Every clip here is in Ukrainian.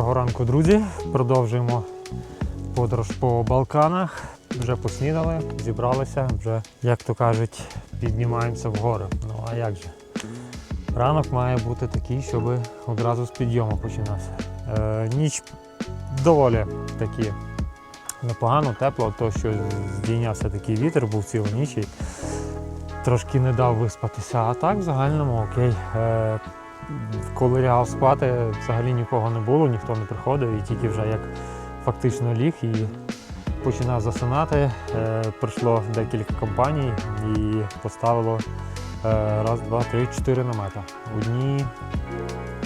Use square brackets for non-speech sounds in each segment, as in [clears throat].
Доброго ранку, друзі. Продовжуємо подорож по Балканах. Вже поснідали, зібралися, вже, як то кажуть, піднімаємося вгори. Ну а як же? Ранок має бути такий, щоб одразу з підйому починався. Е, ніч доволі таки непогано, тепло, то що здійнявся такий вітер, був цілу ніч і трошки не дав виспатися. А так в загальному окей. Е, коли лягав спати, взагалі нікого не було, ніхто не приходив, і тільки вже як фактично ліг і починав засинати. Е, прийшло декілька компаній і поставило е, раз, два, три, чотири намета. Одні,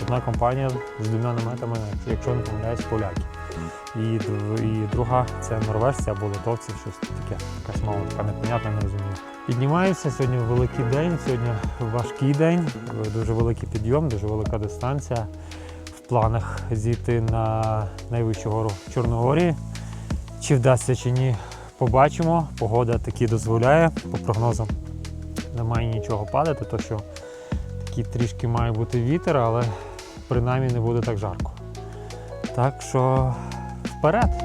одна компанія з двома наметами, якщо не помиляюсь, поляки. І, і друга це норвежці або литовці, щось таке, якась мова така непонятна, не розумію. Піднімаємося сьогодні великий день, сьогодні важкий день, дуже великий підйом, дуже велика дистанція. В планах зійти на найвищу гору Чорногорії. Чи вдасться чи ні, побачимо. Погода таки дозволяє, по прогнозам немає нічого падати, то що такий трішки має бути вітер, але принаймні не буде так жарко. Так що вперед!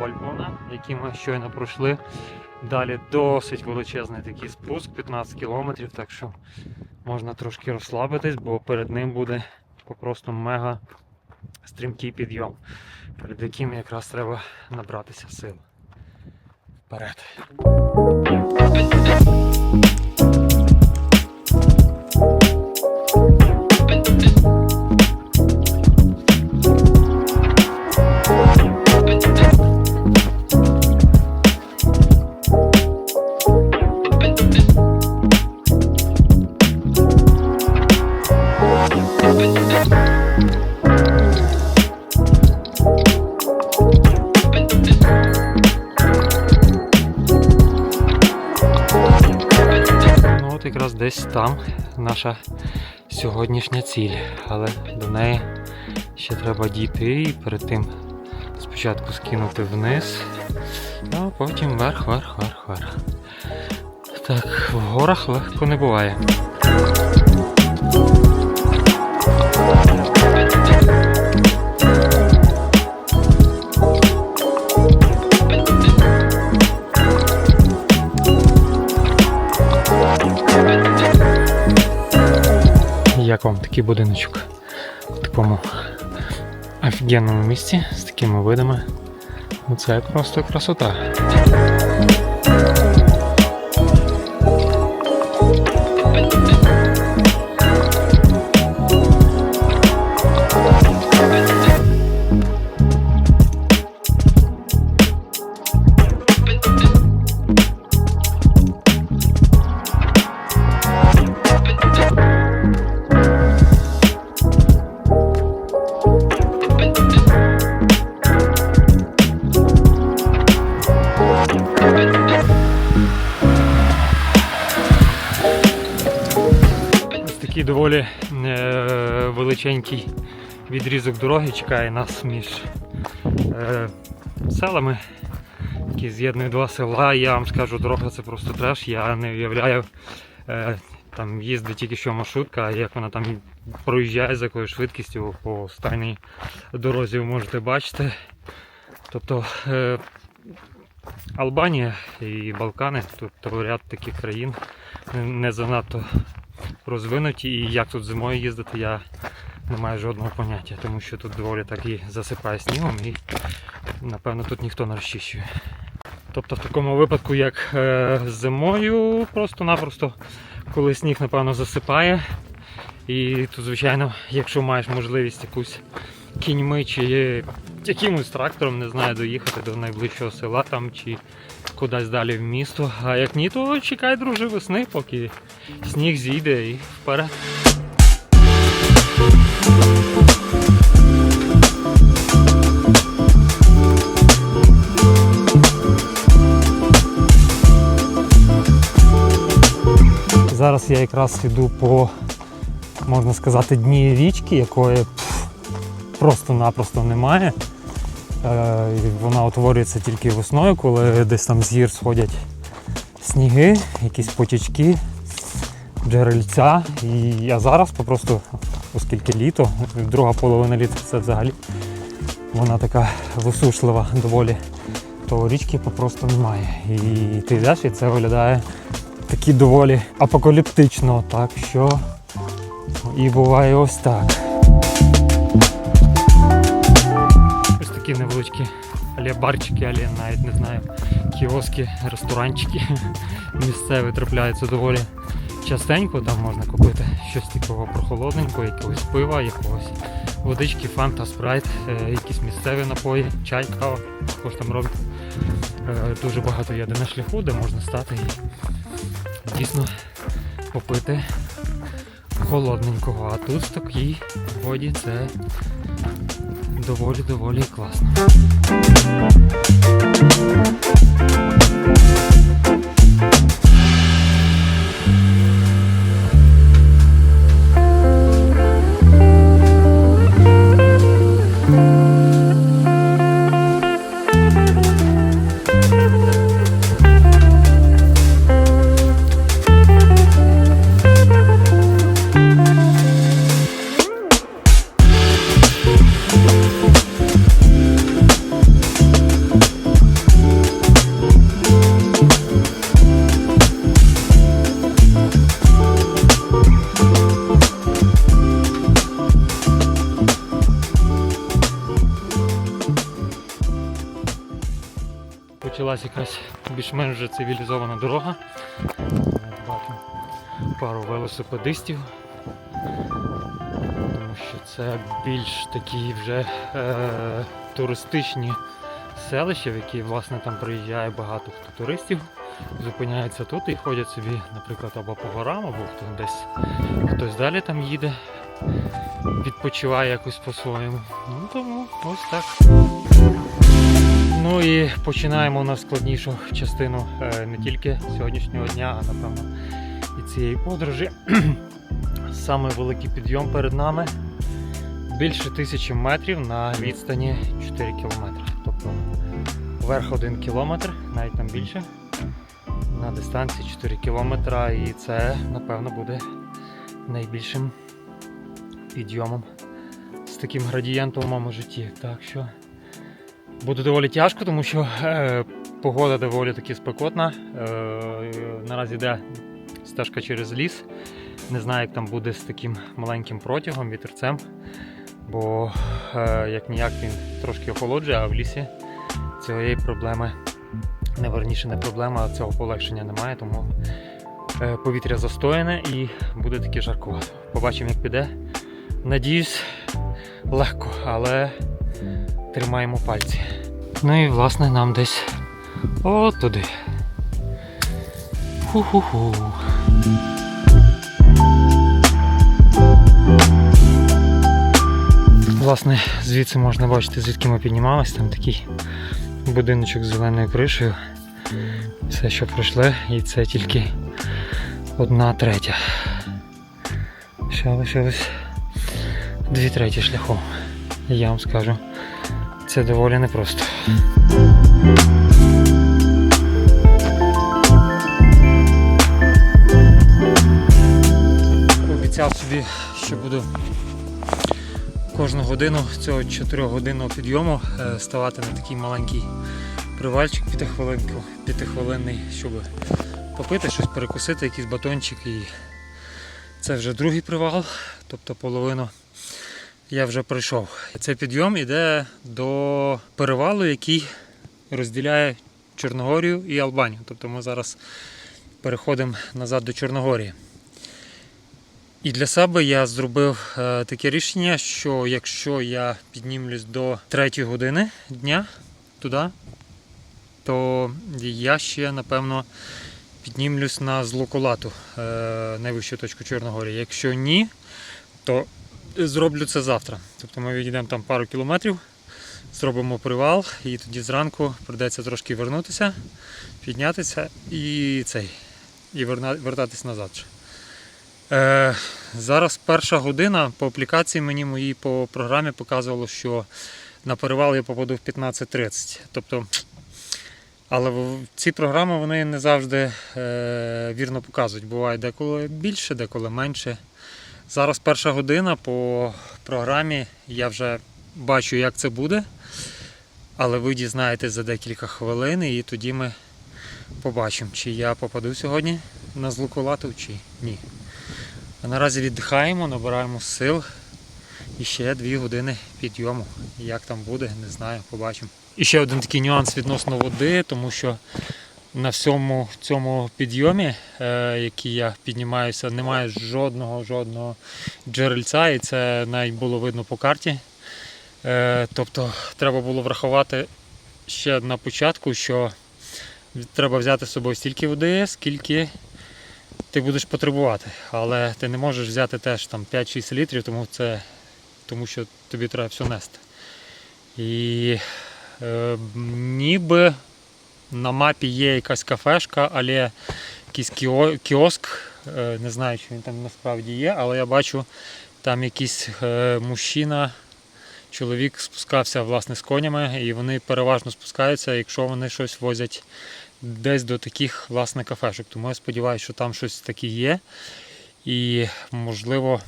Вальбона, який ми щойно пройшли. Далі досить величезний такий спуск, 15 кілометрів, так що можна трошки розслабитись, бо перед ним буде просто мега стрімкий підйом, перед яким якраз треба набратися сил. Вперед. Там наша сьогоднішня ціль. Але до неї ще треба дійти і перед тим спочатку скинути вниз, а потім вверх, вверх, вверх, вверх. Так, в горах легко не буває. Вам такий будиночок в такому офігенному місці з такими видами? Це просто красота. Такий доволі е, величенький відрізок дороги чекає нас між е, селами, які з'єднують два села. Я вам скажу, дорога це просто треш. Я не уявляю, е, там їздить тільки що маршрутка, а як вона там проїжджає з якою швидкістю по останній дорозі ви можете бачити. Тобто е, Албанія і Балкани, тобто ряд таких країн не занадто розвинуті, і як тут зимою їздити, я не маю жодного поняття, тому що тут доволі так і засипає снігом і напевно тут ніхто не розчищує. Тобто в такому випадку, як е, зимою, просто-напросто, коли сніг, напевно, засипає. І тут, звичайно, якщо маєш можливість якусь кіньми чи якимось трактором, не знаю, доїхати до найближчого села там чи кудись далі в місто. А як ні, то чекай, друже, весни, поки сніг зійде і вперед. Зараз я якраз йду по, можна сказати, дні річки, якої просто-напросто немає. Е, вона утворюється тільки весною, коли десь там з гір сходять сніги, якісь потічки, джерельця. І я зараз попросту, оскільки літо, друга половина літа це взагалі вона така висушлива доволі, то річки попросту немає. І ти йдеш, і це виглядає такі доволі апокаліптично, так що і буває ось так. Такі невеличкі алі барчики, алі навіть не знаю, кіоски, ресторанчики [laughs] місцеві трапляються доволі частенько. Там можна купити щось такого прохолодненького, якогось пива, якогось водички, фанта, спрайт, е, якісь місцеві напої, чай, кава, також там роблять. Е, Дуже багато є на шляху, де можна стати і дійсно попити холодненького. А тут в такій воді це доволі-доволі класно. Більш-менш цивілізована дорога. Бачу пару велосипедистів. Тому що це більш такі вже е, туристичні селища, в які власне там приїжджає багато хто туристів. Зупиняються тут і ходять собі, наприклад, або по горам, або хто десь хтось далі там їде, відпочиває якось по-своєму. Ну тому ось так. Ну і починаємо найскладнішу частину е, не тільки сьогоднішнього дня, а напевно і цієї подорожі. [clears throat] Саме великий підйом перед нами. Більше тисячі метрів на відстані 4 кілометри. Тобто вверх 1 кілометр, навіть там більше. На дистанції 4 кілометра, і це, напевно, буде найбільшим підйомом з таким градієнтом у моєму житті. Так що Буде доволі тяжко, тому що е, погода доволі таки спекотна. Е, наразі йде стежка через ліс. Не знаю, як там буде з таким маленьким протягом, вітерцем. Бо е, як ніяк він трошки охолоджує, а в лісі цієї проблеми, не верніше не проблема, а цього полегшення немає, тому е, повітря застояне і буде таки жаркувато. Побачимо, як піде. Надіюсь, легко, але тримаємо пальці. Ну і власне нам десь от туди. Ху-ху-ху. Власне, звідси можна бачити, звідки ми піднімалися, там такий будиночок з зеленою кришею. Все, що пройшли, і це тільки одна третя. Ще лишилось дві треті шляхом. Я вам скажу, це доволі непросто. Обіцяв собі, що буду кожну годину цього 4-годинного підйому е, ставати на такий маленький привальчик п'ятихвилинний, щоб попити щось, перекусити, якийсь батончик. І це вже другий привал, тобто половину я вже пройшов. Цей підйом іде до перевалу, який розділяє Чорногорію і Албанію. Тобто ми зараз переходимо назад до Чорногорії. І для себе я зробив е, таке рішення, що якщо я піднімлюсь до 3 години дня туди, то я ще напевно піднімлюсь на Злоколату, е, найвищу точку Чорногорії. Якщо ні, то зроблю це завтра. Тобто ми відійдемо там пару кілометрів, зробимо привал, і тоді зранку прийдеться трошки вернутися, піднятися і цей, і вертатись назад. Е, зараз перша година по аплікації мені моїй по програмі показувало, що на перевал я попаду в 15.30. Тобто, але ці програми вони не завжди е, вірно показують. Буває деколи більше, деколи менше. Зараз перша година по програмі я вже бачу, як це буде. Але ви дізнаєтесь за декілька хвилин, і тоді ми побачимо, чи я попаду сьогодні на злуколату, чи ні. А наразі віддихаємо, набираємо сил. І ще дві години підйому. Як там буде, не знаю, побачимо. І ще один такий нюанс відносно води, тому що на всьому цьому підйомі, е, який я піднімаюся, немає жодного жодного джерельця, і це навіть було видно по карті. Е, тобто треба було врахувати ще на початку, що треба взяти з собою стільки води, скільки ти будеш потребувати. Але ти не можеш взяти теж там 5-6 літрів, тому, це, тому що тобі треба все нести. І е, ніби на мапі є якась кафешка, але якийсь кіоск, е, не знаю, чи він там насправді є, але я бачу, там якийсь е, мужчина, чоловік спускався власне з конями, і вони переважно спускаються, якщо вони щось возять десь до таких власне кафешок. Тому я сподіваюся, що там щось таке є. І можливо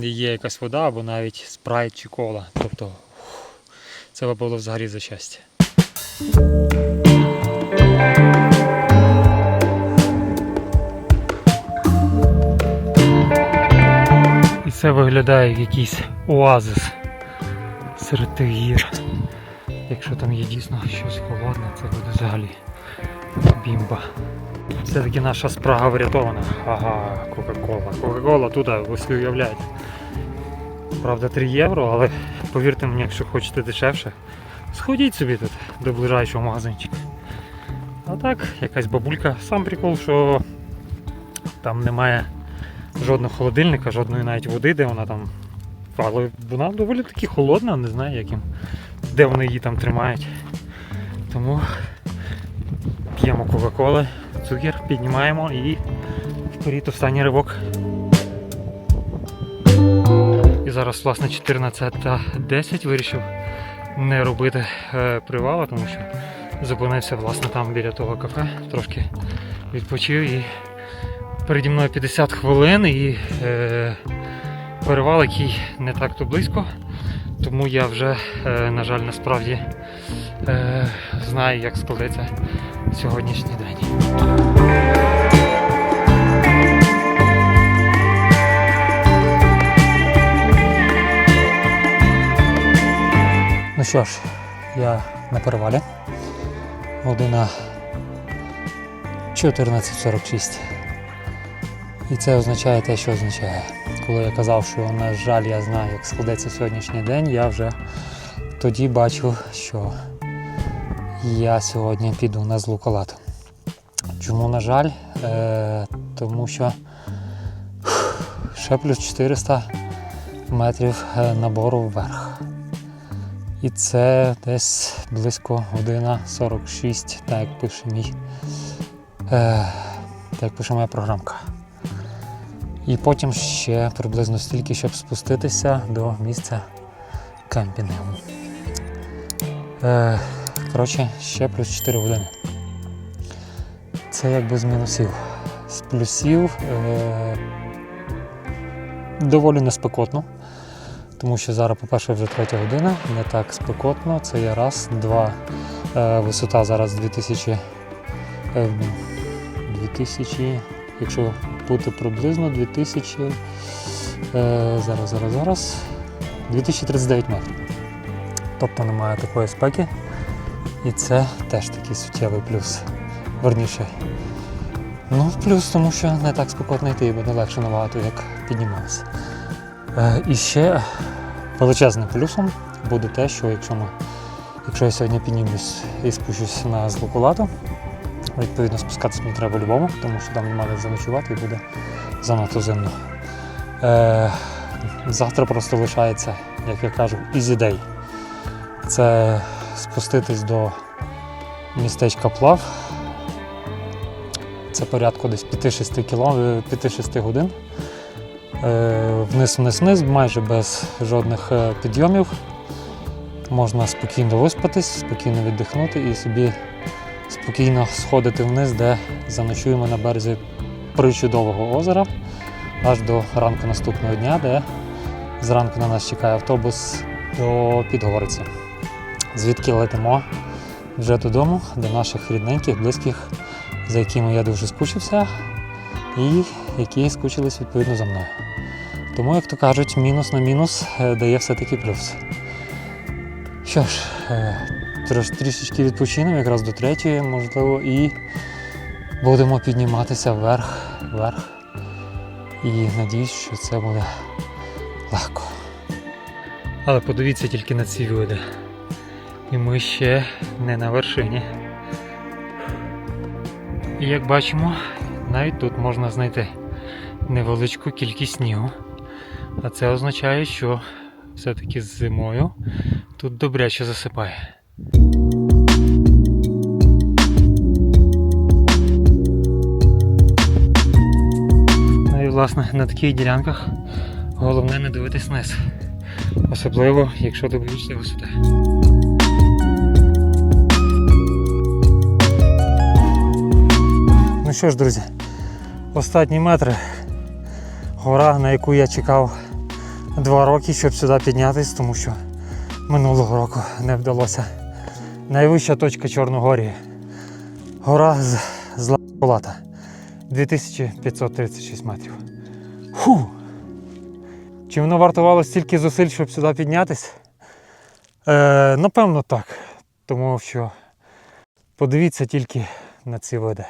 є якась вода або навіть спрайт чи кола. Тобто це було взагалі за щастя. Це виглядає як якийсь оазис серед тих гір. Якщо там є дійсно щось холодне, це буде взагалі бімба. Все-таки наша спрага врятована. Ага, Кока-Кола. Кока-Кола ви собі уявляєте. Правда 3 євро, але повірте мені, якщо хочете дешевше, сходіть собі тут до ближайшого магазинчика. А так, якась бабулька. Сам прикол, що там немає жодного холодильника, жодної навіть води, де вона там. Але вона доволі таки холодна, не знаю яким, де вони її там тримають. Тому п'ємо Кока-Коли, цукер, піднімаємо і вперед останній ривок. І зараз, власне, 14.10 вирішив не робити е, привала, тому що зупинився власне там біля того кафе, трошки відпочив і переді мною 50 хвилин і е, перевал, який не так то близько. Тому я вже, е, на жаль, насправді е, знаю, як складеться сьогоднішній день. Ну що ж, я на перевалі. Година 14.46. І це означає те, що означає. Коли я казав, що, на жаль, я знаю, як складеться сьогоднішній день, я вже тоді бачу, що я сьогодні піду на злуколату. Чому, на жаль? Е, тому що ще плюс 400 метрів е, набору вверх. І це десь близько година 46, так як пише мій. Е, так як пише моя програмка. І потім ще приблизно стільки, щоб спуститися до місця кемпінгу. Е, коротше, ще плюс 4 години. Це якби з мінусів. З плюсів е, доволі неспекотно. Тому що зараз, по-перше, вже третя година, не так спекотно. Це є раз, два. Е, висота зараз 2000, е, 2000, якщо бути приблизно 2000, е, зараз, зараз, зараз, 2039 метрів. Тобто немає такої спеки. І це теж такий суттєвий плюс. Верніше, Ну, плюс тому, що не так спокійно йти і буде легше набагато, як піднімалися. Е, і ще величезним плюсом буде те, що якщо ми, якщо я сьогодні піднімусь і спущусь на злокулату, відповідно спускатися мені треба по-любому, тому що там немає заночувати і буде занадто зимно. Е, завтра просто лишається, як я кажу, easy day. Це спуститись до містечка Плав. Це порядку десь 5-6 кілом... 5-6 годин. Е, Вниз, вниз, вниз, майже без жодних е, підйомів. Можна спокійно виспатись, спокійно віддихнути і собі спокійно сходити вниз, де заночуємо на березі причудового озера аж до ранку наступного дня, де зранку на нас чекає автобус до Підгориці. Звідки летимо вже додому, до наших рідненьких, близьких, за якими я дуже скучився, і які скучились відповідно за мною. Тому, як то кажуть, мінус на мінус е, дає все-таки плюс. Що ж, е, трішечки відпочинемо, якраз до третьої, можливо, і будемо підніматися вверх, вверх. І надіюсь, що це буде легко. Але подивіться тільки на ці види. І ми ще не на вершині. І як бачимо, навіть тут можна знайти невеличку кількість снігу. А це означає, що все-таки з зимою тут добряче засипає. Ну і власне на таких ділянках головне не дивитись вниз. Особливо, якщо ти боїшся висоти. Ну що ж, друзі, останні метри. Гора, на яку я чекав два роки, щоб сюди піднятися, тому що минулого року не вдалося. Найвища точка Чорногорії. Гора з Злата. 2536 метрів. Фу! Чи воно вартувало стільки зусиль, щоб сюди піднятися? Е, напевно, так. Тому що подивіться тільки на ці види.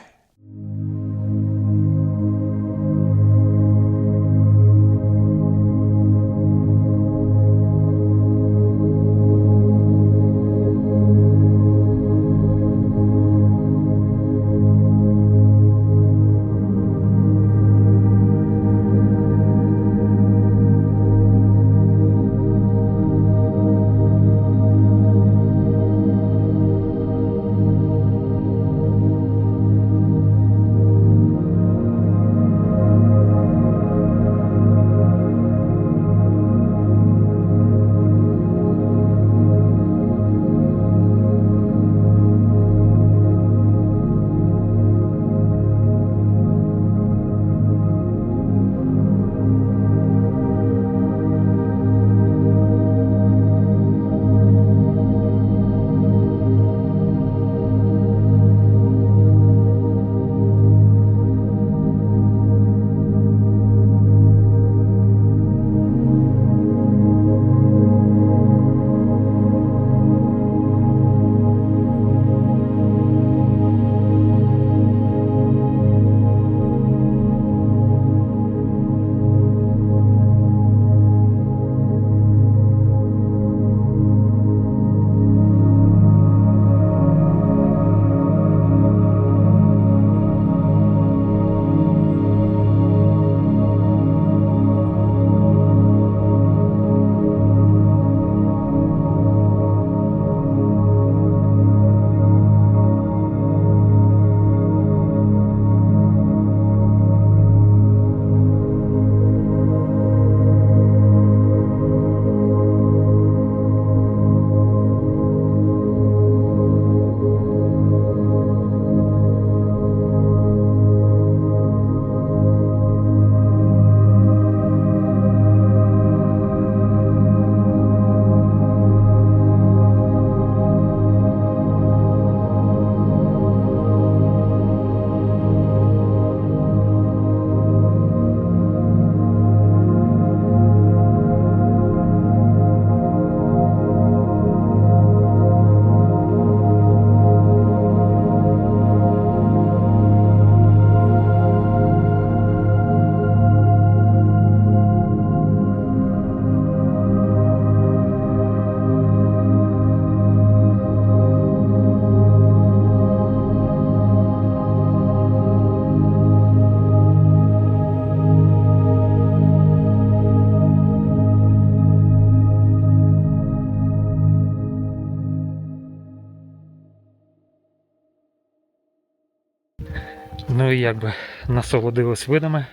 Якби насолодились видами.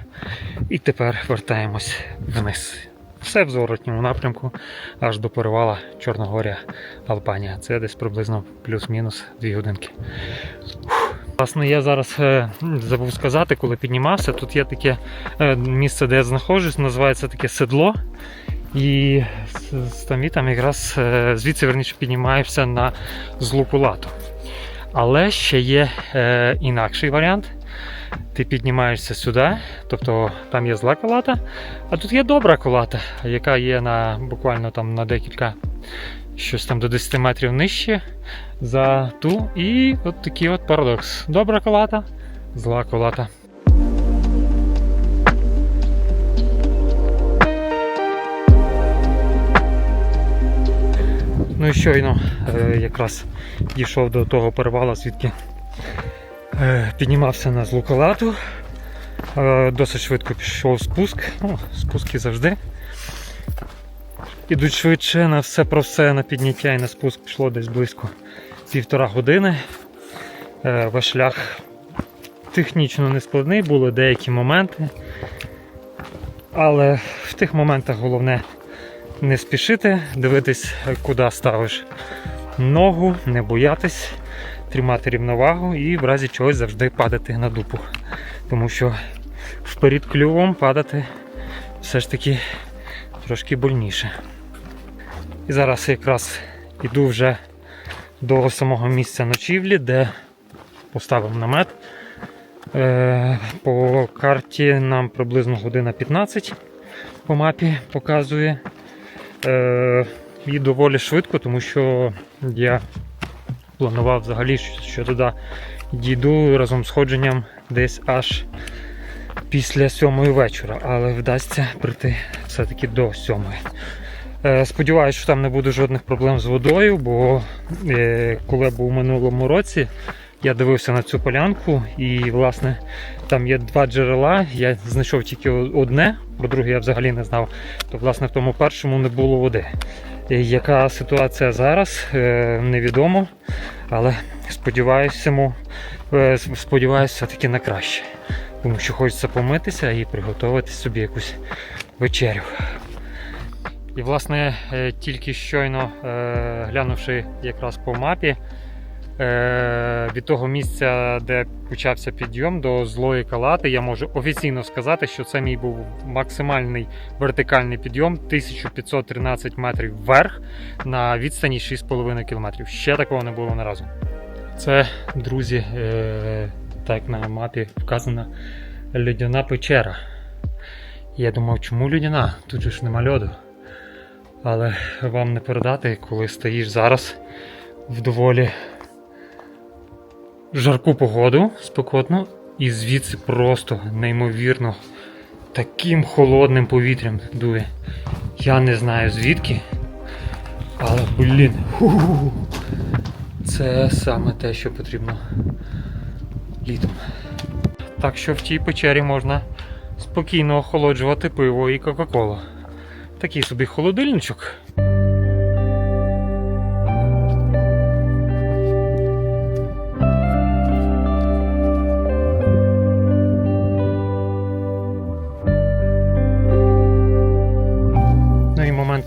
І тепер вертаємось вниз. Все в зворотньому напрямку, аж до перевала Чорногорія, Албанія. Це десь приблизно плюс-мінус 2 годинки. Власне, я зараз е, забув сказати, коли піднімався. Тут є таке е, місце, де я знаходжусь, називається таке седло. І самі там якраз е, звідси верніше піднімаєшся на злу кулату. Але ще є інакший варіант. Ти піднімаєшся сюди, тобто там є зла кулата, а тут є добра кулата, яка є на буквально там на декілька, щось там до 10 метрів нижче за ту. І от такий от парадокс. Добра кулата, зла кулата. Ну і щойно е, якраз дійшов до того перевала, звідки піднімався на злуколату. Е, досить швидко пішов спуск. Ну, спуски завжди. Ідуть швидше на все про все на підняття і на спуск пішло десь близько півтора години. Е, ваш шлях технічно не складний, були деякі моменти. Але в тих моментах головне не спішити, дивитись, куди ставиш ногу, не боятись, тримати рівновагу і в разі чогось завжди падати на дупу. Тому що вперед клювом падати все ж таки трошки больніше. І зараз якраз іду вже до самого місця ночівлі, де поставив намет. Е, По карті нам приблизно година 15 по мапі показує. Е, І доволі швидко, тому що я планував взагалі, що туди дійду разом з ходженням десь аж після сьомої вечора, але вдасться прийти все-таки до сьомої. Е, Сподіваюсь, що там не буде жодних проблем з водою, бо е, коли був у минулому році, я дивився на цю полянку і, власне, там є два джерела. Я знайшов тільки одне, про друге я взагалі не знав. То, власне, в тому першому не було води. Яка ситуація зараз, е, невідомо, але сподіваюся, е, сподіваюся все-таки на краще. Тому що хочеться помитися і приготувати собі якусь вечерю. І, власне, е, тільки щойно глянувши якраз по мапі, від того місця, де почався підйом до злої калати, я можу офіційно сказати, що це мій був максимальний вертикальний підйом 1513 метрів вверх на відстані 6,5 км. Ще такого не було наразу. Це, друзі, е, так на мапі вказана льодяна печера. Я думав, чому людяна? Тут же ж нема льоду. Але вам не передати, коли стоїш зараз в доволі жарку погоду спекотну, і звідси просто неймовірно таким холодним повітрям дує. Я не знаю звідки. Але, блін, ху-ху-ху. це саме те, що потрібно літом. Так що в тій печері можна спокійно охолоджувати пиво і Кока-Колу. Такий собі холодильничок.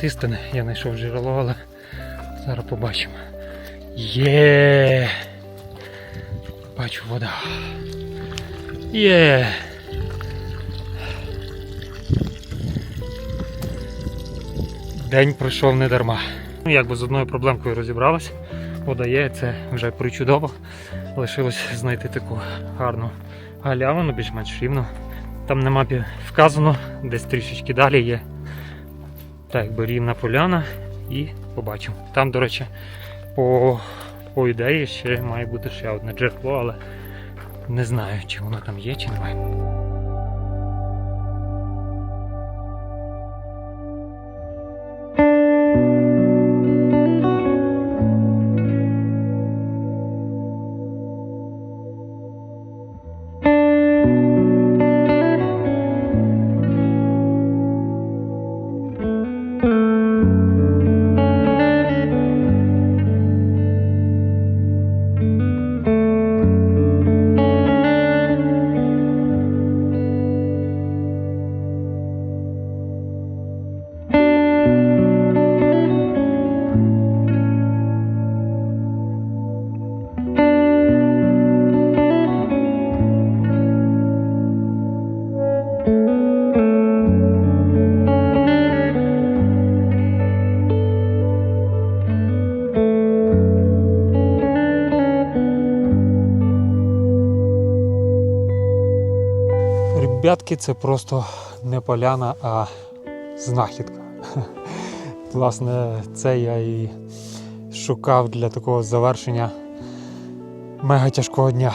Момент істини. Я знайшов джерело, але зараз побачимо. Є. Бачу вода. Є. День пройшов не дарма. Ну, якби з одною проблемкою розібралась. Вода є, це вже причудово. Лишилось знайти таку гарну галявину, більш-менш рівну. Там на мапі вказано, десь трішечки далі є так якби рівна поляна і побачимо. Там, до речі, по, по ідеї ще має бути ще одне джерело, але не знаю, чи воно там є, чи немає. Ребятки, це просто не поляна, а знахідка. [laughs] Власне, це я і шукав для такого завершення мега тяжкого дня.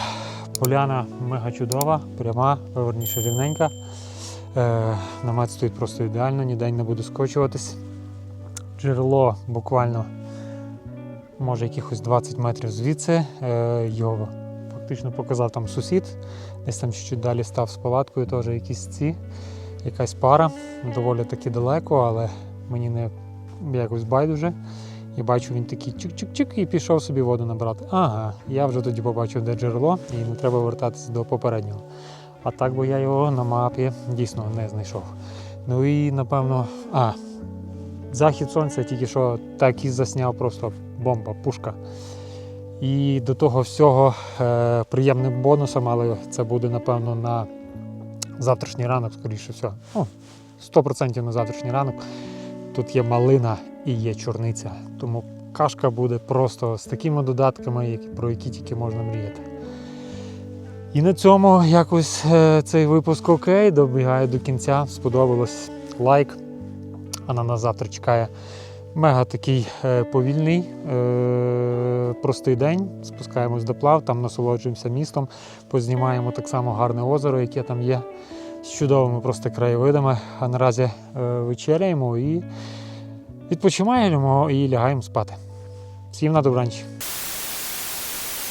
Поляна мега чудова, пряма, верніше рівненька. Е, намет стоїть просто ідеально, ніде не буде скочуватись. Джерело буквально може якихось 20 метрів звідси. Е, його фактично показав там сусід. Десь там чуть-чуть далі став з палаткою, теж якісь ці, якась пара. Доволі таки далеко, але мені не якось байдуже. І бачу, він такий чик-чик-чик і пішов собі воду набрати. Ага, я вже тоді побачив, де джерело, і не треба вертатися до попереднього. А так би я його на мапі дійсно не знайшов. Ну і напевно. А, захід сонця тільки що так і засняв просто бомба, пушка. І до того всього е, приємним бонусом, але це буде напевно на завтрашній ранок, скоріше всього. Ну, 100% на завтрашній ранок. Тут є малина і є чорниця. Тому кашка буде просто з такими додатками, про які тільки можна мріяти. І на цьому якось е, цей випуск окей, добігає до кінця. Сподобалось лайк. А на нас завтра чекає мега такий е, повільний, е, простий день. Спускаємось до плав, там насолоджуємося містом, познімаємо так само гарне озеро, яке там є, з чудовими просто краєвидами. А наразі е, вечеряємо і відпочиваємо і лягаємо спати. Всім на добраніч.